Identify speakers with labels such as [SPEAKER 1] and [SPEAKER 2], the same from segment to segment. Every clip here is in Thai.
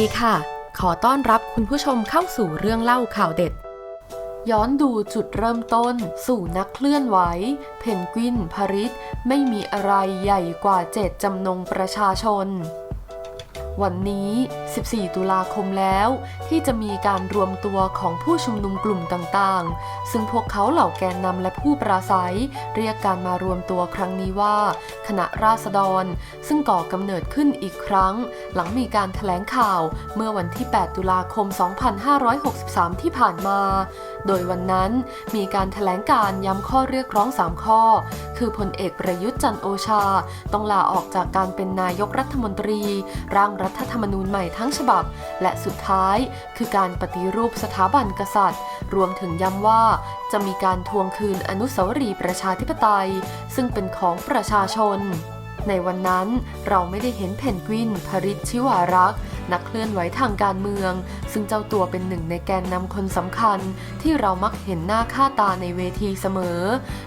[SPEAKER 1] ดีค่ะ ขอต้อนรับคุณผู้ชมเข้าสู่เรื่องเล่าข่าวเด็ด ย้อนดูจุดเริ่มต้น สู่นักเคลื่อนไหว เพนกวินพริตไม่มีอะไรใหญ่กว่าเจตจำนงประชาชน วันนี้ 14 ตุลาคมแล้ว ที่จะมีการรวมตัวของผู้ชุมนุมกลุ่มต่างๆ ซึ่งพวกเขาเหล่าแกนนำและผู้ปราศัย เรียกการมารวมตัวครั้งนี้ว่า คณะราษฎร ซึ่งก่อกำเนิดขึ้นอีกครั้ง หลังมีการถแถลงข่าวเมื่อวันที่ 8 ตุลาคม 2563 ที่ผ่านมา โดยวันนั้นมีการถแถลงการย้ำข้อเรียกร้อง 3 ข้อ คือพลเอกประยุทธ์จันโอชา ต้องลาออกจากการเป็นนายกรัฐมนตรี ร่างรัฐธรรมนูญใหม่ทั้งฉบับ และสุดท้ายคือการปฏิรูปสถาบันกษัตริย์ รวมถึงย้ำว่าจะมีการทวงคืนอนุสาวรีย์ประชาธิปไตย ซึ่งเป็นของประชาชน ในวันนั้นเราไม่ได้เห็นเพนกวินพริชชิวารักษ์นักเคลื่อนไหวทางการเมือง ซึ่งเจ้าตัวเป็นหนึ่งในแกนนำคนสำคัญ ที่เรามักเห็นหน้าค่าตาในเวทีเสมอ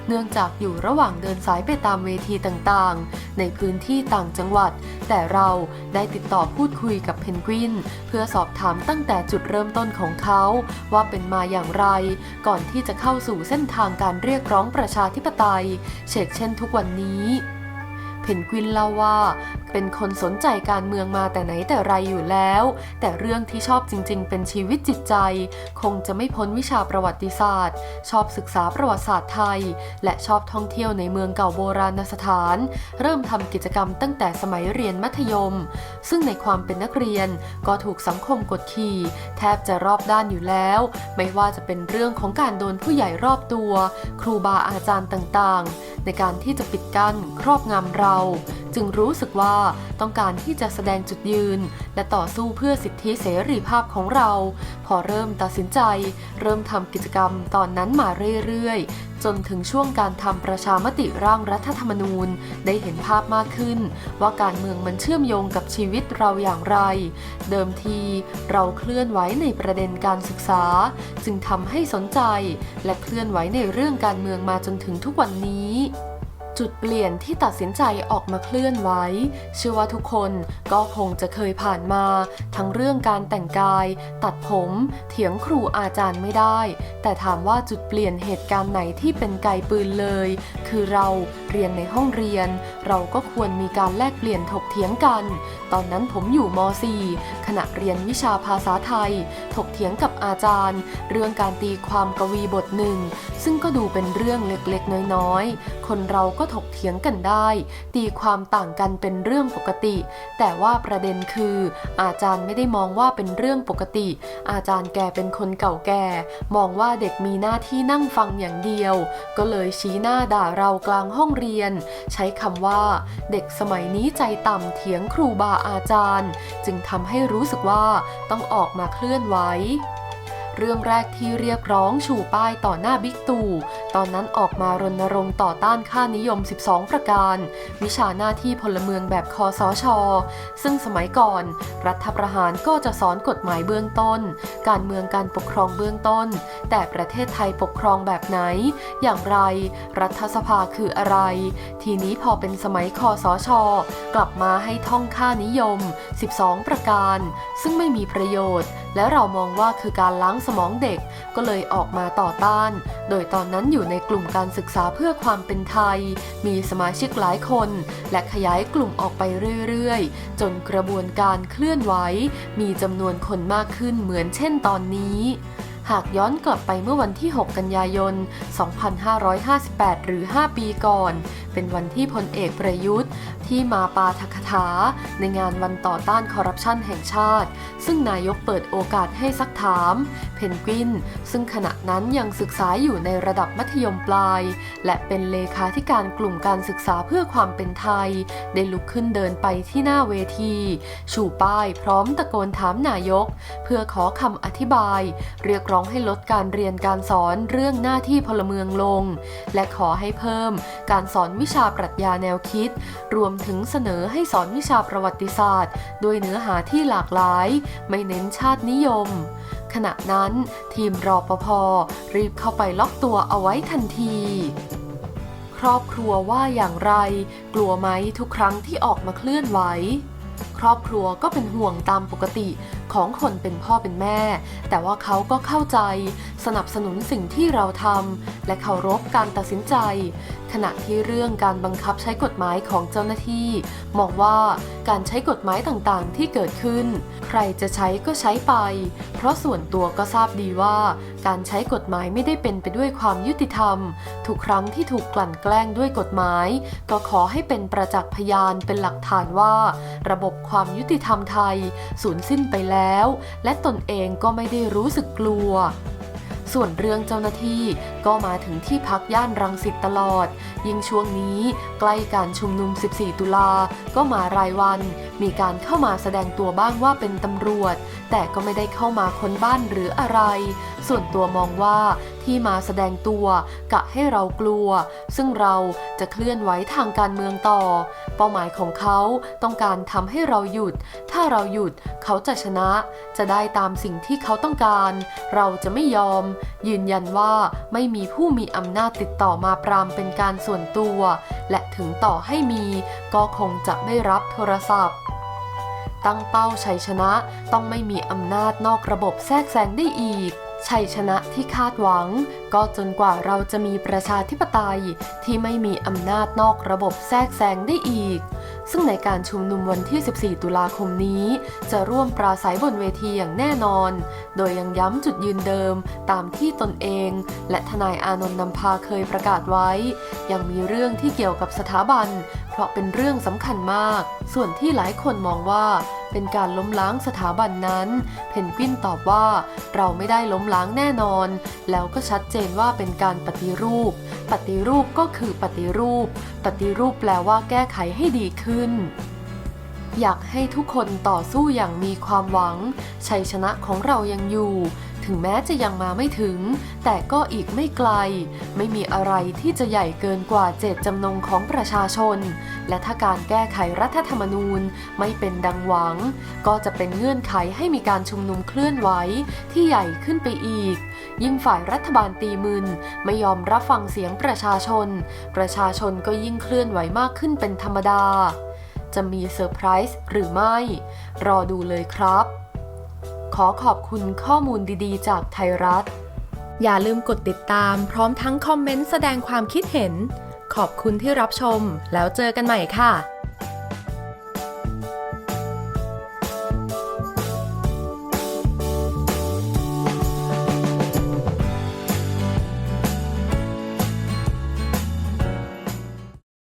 [SPEAKER 1] เนื่องจากอยู่ระหว่างเดินสายไปตามเวทีต่างๆ ในพื้นที่ต่างจังหวัด แต่เราได้ติดต่อพูดคุยกับเพนกวิน เพื่อสอบถามตั้งแต่จุดเริ่มต้นของเขา ว่าเป็นมาอย่างไร ก่อนที่จะเข้าสู่เส้นทางการเรียกร้องประชาธิปไตย เชกเช่นทุกวันนี้ เพนกวินเล่าว่า เป็นคนสนใจการเมืองมาแต่ไหนแต่ไรอยู่แล้ว แต่เรื่องที่ชอบจริง ๆ เป็นชีวิตจิตใจ คงจะไม่พ้นวิชาประวัติศาสตร์ ชอบศึกษาประวัติศาสตร์ไทย และชอบท่องเที่ยวในเมืองเก่าโบราณสถาน เริ่มทำกิจกรรมตั้งแต่สมัยเรียนมัธยม ซึ่งในความเป็นนักเรียนก็ถูกสังคมกดขี่แทบจะรอบด้านอยู่แล้ว ไม่ว่าจะเป็นเรื่องของการโดนผู้ใหญ่รอบตัว ครูบาอาจารย์ต่างๆ ในการที่จะปิดกั้นครอบงำเรา จึงรู้สึกว่าต้องการที่จะแสดงจุดยืน และต่อสู้เพื่อสิทธิเสรีภาพของเรา พอเริ่มตัดสินใจ เริ่มทำกิจกรรมตอนนั้นมาเรื่อยๆ จนถึงช่วงการทำประชามติร่างรัฐธรรมนูญ ได้เห็นภาพมากขึ้น ว่าการเมืองมันเชื่อมโยงกับชีวิตเราอย่างไร เดิมทีเราเคลื่อนไหวในประเด็นการศึกษา จึงทำให้สนใจ และเคลื่อนไหวในเรื่องการเมืองมาจนถึงทุกวันนี้ จุดเปลี่ยนที่ตัดสินใจออกมาเคลื่อนไหวเชื่อว่าทุกคนก็คงจะเคยผ่านมา ทั้งเรื่องการแต่งกาย ตัดผม เถียงครูอาจารย์ไม่ได้ แต่ถามว่าจุดเปลี่ยนเหตุการณ์ไหนที่เป็นไกลปืนเลย คือเราเรียนในห้องเรียน เราก็ควรมีการแลกเปลี่ยนถกเถียงกัน ตอนนั้นผมอยู่ม .4 ขณะเรียนวิชาภาษาไทย ถกเถียงกับอาจารย์ เรื่องการตีความกวีบทหนึ่ง ซึ่งก็ดูเป็นเรื่องเล็กๆ น้อยๆ คนเราก็ถกเถียงกันได้ ตีความต่างกันเป็นเรื่องปกติ แต่ว่าประเด็นคือ อาจารย์ไม่ได้มองว่าเป็นเรื่องปกติ อาจารย์แกเป็นคนเก่าแก่ มองว่าเด็กมีหน้าที่นั่งฟังอย่างเดียว ก็เลยชี้หน้าด่าเรากลางห้องเรียน ใช้คำว่า เด็กสมัยนี้ใจต่ำเถียงครูบาอาจารย์ จึงทำให้รู้สึกว่าต้องออกมาเคลื่อนไหว เรื่องแรกที่เรียกร้องชูป้ายต่อหน้าบิ๊กตู่ ตอนนั้นออกมารณรงค์ต่อต้านค่านิยม 12 ประการ วิชาหน้าที่พลเมืองแบบคอสชซึ่งสมัยก่อน รัฐประหารก็จะสอนกฎหมายเบื้องต้น การเมืองการปกครองเบื้องต้น แต่ประเทศไทยปกครองแบบไหน อย่างไร รัฐสภาคืออะไร ทีนี้พอเป็นสมัยคอสชกลับมาให้ท่องค่านิยม 12 ประการ ซึ่งไม่มีประโยชน์ และเรามองว่าคือการล้างสมองเด็กก็เลยออกมาต่อต้าน โดยตอนนั้นอยู่ในกลุ่มการศึกษาเพื่อความเป็นไทย มีสมาชิกหลายคน และขยายกลุ่มออกไปเรื่อยๆ จนกระบวนการเคลื่อนไหวมีจำนวนคนมากขึ้นเหมือนเช่นตอนนี้หากย้อนกลับไปเมื่อวันที่ 6 กันยายน 2558 หรือ 5 ปีก่อน เป็นวันที่พลเอกประยุทธ์ ที่มาปาทกถา ในงานวันต่อต้านคอร์รัปชันแห่งชาติ ซึ่งนายกเปิดโอกาสให้ซักถาม เพนกวิน ซึ่งขณะนั้นยังศึกษาอยู่ในระดับมัธยมปลาย และเป็นเลขาธิการกลุ่มการศึกษาเพื่อความเป็นไทย ได้ลุกขึ้นเดินไปที่หน้าเวที ชูป้ายพร้อมตะโกนถามนายก เพื่อขอคำอธิบาย เรียกร้องให้ลดการเรียนการสอนเรื่องหน้าที่พลเมืองลง และขอให้เพิ่มการสอนวิิชาปรัชญาแนวคิด รวมถึงเสนอให้สอนวิชาประวัติศาสตร์โดยเนื้อหาที่หลากหลาย ไม่เน้นชาตินิยม ขณะนั้นทีมรอปภรีบเข้าไปล็อกตัวเอาไว้ทันทีครอบครัวว่าอย่างไร กลัวไหมทุกครั้งที่ออกมาเคลื่อนไหว ครอบครัวก็เป็นห่วงตามปกติ ของคนเป็นพ่อเป็นแม่ แต่ว่าเขาก็เข้าใจ สนับสนุนสิ่งที่เราทำและเคารพการตัดสินใจ ขณะที่เรื่องการบังคับใช้กฎหมายของเจ้าหน้าที่ มองว่าการใช้กฎหมายต่างๆ ที่เกิดขึ้น ใครจะใช้ก็ใช้ไป เพราะส่วนตัวก็ทราบดีว่า การใช้กฎหมายไม่ได้เป็นไปด้วยความยุติธรรม ทุกครั้งที่ถูกกลั่นแกล้งด้วยกฎหมาย ก็ขอให้เป็นประจักษ์พยานเป็นหลักฐานว่า ระบบความยุติธรรมไทยสูญสิ้นไปแล้วแล้ว และตนเองก็ไม่ได้รู้สึกกลัว ส่วนเรื่องเจ้าหน้าที่ ก็มาถึงที่พักย่านรังสิตตลอด ยิ่งช่วงนี้ใกล้การชุมนุม 14 ตุลา ก็มารายวัน มีการเข้ามาแสดงตัวบ้างว่าเป็นตำรวจ แต่ก็ไม่ได้เข้ามาค้นบ้านหรืออะไร ส่วนตัวมองว่าที่มาแสดงตัวกะให้เรากลัว ซึ่งเราจะเคลื่อนไหวทางการเมืองต่อ เป้าหมายของเขาต้องการทำให้เราหยุด ถ้าเราหยุดเขาจะชนะ จะได้ตามสิ่งที่เขาต้องการ เราจะไม่ยอม ยืนยันว่าไม่มีผู้มีอำนาจติดต่อมาปรามเป็นการส่วนตัว และถึงต่อให้มีก็คงจะไม่รับโทรศัพท์ ตั้งเป้าชัยชนะต้องไม่มีอำนาจนอกระบบแทรกแซงได้อีกชัยชนะที่คาดหวัง ก็จนกว่าเราจะมีประชาธิปไตยที่ไม่มีอำนาจนอกระบบแทรกแซงได้อีก ซึ่งในการชุมนุมวันที่ 14 ตุลาคมนี้ จะร่วมปราศัยบนเวทีอย่างแน่นอน โดยยังย้ำจุดยืนเดิมตามที่ตนเอง และทนายอานนท์นำพาเคยประกาศไว้ ยังมีเรื่องที่เกี่ยวกับสถาบัน เพราะเป็นเรื่องสำคัญมาก ส่วนที่หลายคนมองว่า เป็นการล้มล้างสถาบันนั้น เพนกวินตอบว่าเราไม่ได้ล้มล้างแน่นอน แล้วก็ชัดเจนว่าเป็นการปฏิรูป ปฏิรูปก็คือปฏิรูป ปฏิรูปแปลว่าแก้ไขให้ดีขึ้นอยากให้ทุกคนต่อสู้อย่างมีความหวัง ชัยชนะของเรายังอยู่ ถึงแม้จะยังมาไม่ถึง แต่ก็อีกไม่ไกล ไม่มีอะไรที่จะใหญ่เกินกว่าเจตจำนงของประชาชน และถ้าการแก้ไขรัฐธรรมนูญไม่เป็นดังหวัง ก็จะเป็นเงื่อนไขให้มีการชุมนุมเคลื่อนไหวที่ใหญ่ขึ้นไปอีก ยิ่งฝ่ายรัฐบาลตีมึนไม่ยอมรับฟังเสียงประชาชน ประชาชนก็ยิ่งเคลื่อนไหวมากขึ้นเป็นธรรมดา จะมีเซอร์ไพรส์หรือไม่ รอดูเลยครับ ขอขอบคุณข้อมูลดีๆ จากไทยรัฐ อย่าลืมกดติดตามพร้อมทั้งคอมเมนต์แสดงความคิดเห็น ขอบคุณที่รับชมแล้วเจอกันใหม่ค่ะ